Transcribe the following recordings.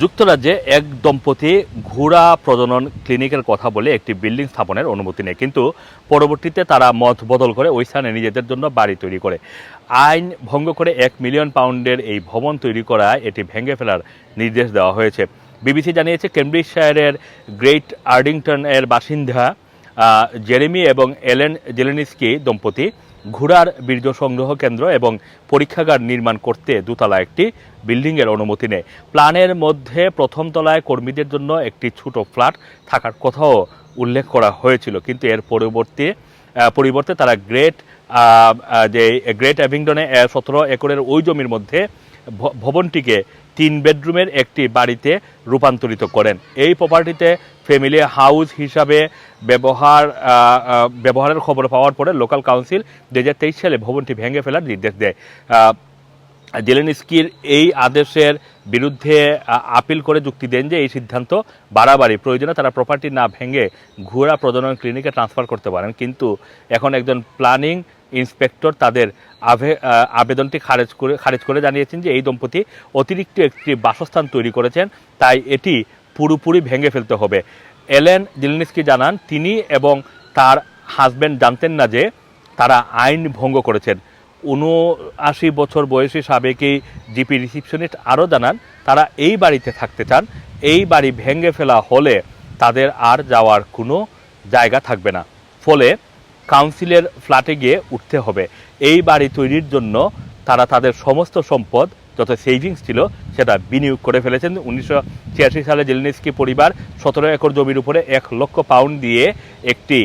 যুক্তরাজ্যে এক দম্পতি ঘোড়া প্রজনন ক্লিনিকের কথা বলে একটি বিল্ডিং স্থাপনের অনুমতি নেয়। কিন্তু পরবর্তীতে তারা মত বদল করে ওই স্থানে নিজেদের জন্য বাড়ি তৈরি করে। আইন ভঙ্গ করে এক মিলিয়ন পাউন্ডের এই ভবন তৈরি করা এটি ভেঙে ফেলার নির্দেশ দেওয়া হয়েছে। বিবিসি জানিয়েছে, কেমব্রিজশায়ারের গ্রেট আর্ডিংটন এর বাসিন্দা জেরেমি এবং এলেন জেলেনিস্কি দম্পতি ঘোড়ার বীর্য সংগ্রহ কেন্দ্র এবং পরীক্ষাগার নির্মাণ করতে দুতলা একটি বিল্ডিংয়ের অনুমতি নেয়। প্ল্যানের মধ্যে প্রথম তলায় কর্মীদের জন্য একটি ছোট ফ্ল্যাট থাকার কথাও উল্লেখ করা হয়েছিল। কিন্তু এর পরবর্তী পরিবর্তে তারা গ্রেট যে গ্রেট অ্যাভিংডনে সতেরো একরের ওই জমির মধ্যে ভবনটিকে তিন বেডরুমের একটি বাড়িতে রূপান্তরিত করেন। এই প্রপার্টিতে ফ্যামিলি হাউস হিসাবে ব্যবহার ব্যবহারের খবর পাওয়ার পরে লোকাল কাউন্সিল দু হাজার তেইশ সালে ভবনটি ভেঙে ফেলার নির্দেশ দেয়। জেলেনস্কির এই আদেশের বিরুদ্ধে আপিল করে যুক্তি দেন যে এই সিদ্ধান্ত বাড়াবাড়ি। প্রয়োজনে তারা প্রপার্টি না ভেঙে ঘোড়া প্রজনন ক্লিনিকে ট্রান্সফার করতে পারেন। কিন্তু এখন একজন প্ল্যানিং ইন্সপেক্টর তাদের আবেদনটি খারেজ করে খারেজ করে জানিয়েছেন যে এই দম্পতি অতিরিক্ত একটি বাসস্থান তৈরি করেছেন, তাই এটি পুরোপুরি ভেঙে ফেলতে হবে। এলেন জেলেনস্কি জানান, তিনি এবং তার হাজব্যান্ড জানতেন না যে তারা আইন ভঙ্গ করেছেন। উনআশি বছর বয়সী সাবেকি জিপি রিসিপশনিস্ট আরও জানান, তারা এই বাড়িতে থাকতে চান, এই বাড়ি ভেঙে ফেলা হলে তাদের আর যাওয়ার কোনো জায়গা থাকবে না। ফলে কাউন্সিলের ফ্ল্যাটে গিয়ে উঠতে হবে। এই বাড়ি তৈরির জন্য তারা তাদের সমস্ত সম্পদ, যত সেভিংস ছিল, সেটা বিনিয়োগ করে ফেলেছেন। উনিশশো ছিয়াশি সালে জেলেনিস্কি পরিবার সতেরো একর জমির উপরে এক লক্ষ পাউন্ড দিয়ে একটি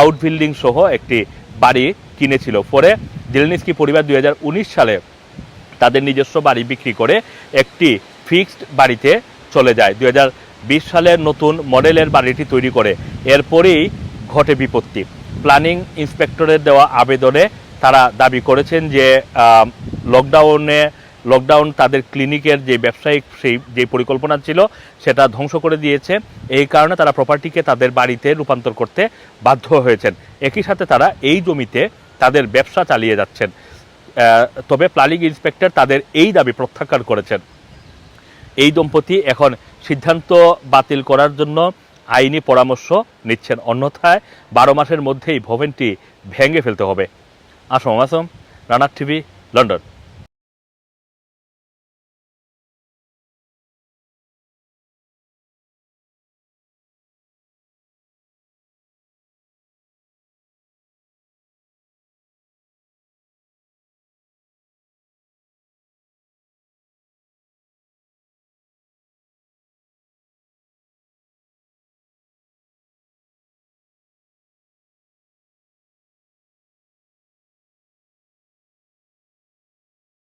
আউট বিল্ডিং সহ একটি বাড়ি কিনেছিল। পরে জেলেনিস্কি পরিবার দুই হাজার উনিশ সালে তাদের নিজস্ব বাড়ি বিক্রি করে একটি ফিক্সড বাড়িতে চলে যায়। দুই সালের নতুন মডেলের বাড়িটি তৈরি করে। এরপরেই ঘটে বিপত্তি। প্ল্যানিং ইন্সপেক্টরের দেওয়া আবেদনে তারা দাবি করেছেন যে লকডাউনে লকডাউন তাদের ক্লিনিকের যে ব্যবসায়িক সেই যে পরিকল্পনা ছিল, সেটা ধ্বংস করে দিয়েছে। এই কারণে তারা প্রপার্টিকে তাদের বাড়িতে রূপান্তর করতে বাধ্য হয়েছেন। একই সাথে তারা এই জমিতে তাদের ব্যবসা চালিয়ে যাচ্ছেন। তবে প্ল্যানিং ইন্সপেক্টর তাদের এই দাবি প্রত্যাখ্যান করেছেন। এই দম্পতি এখন সিদ্ধান্ত বাতিল করার জন্য আইনি পরামর্শ নিচ্ছেন। অন্যথায় বারো মাসের মধ্যেই ভবনটি ভেঙে ফেলতে হবে। আসম আসম রানার টিভি, লন্ডন।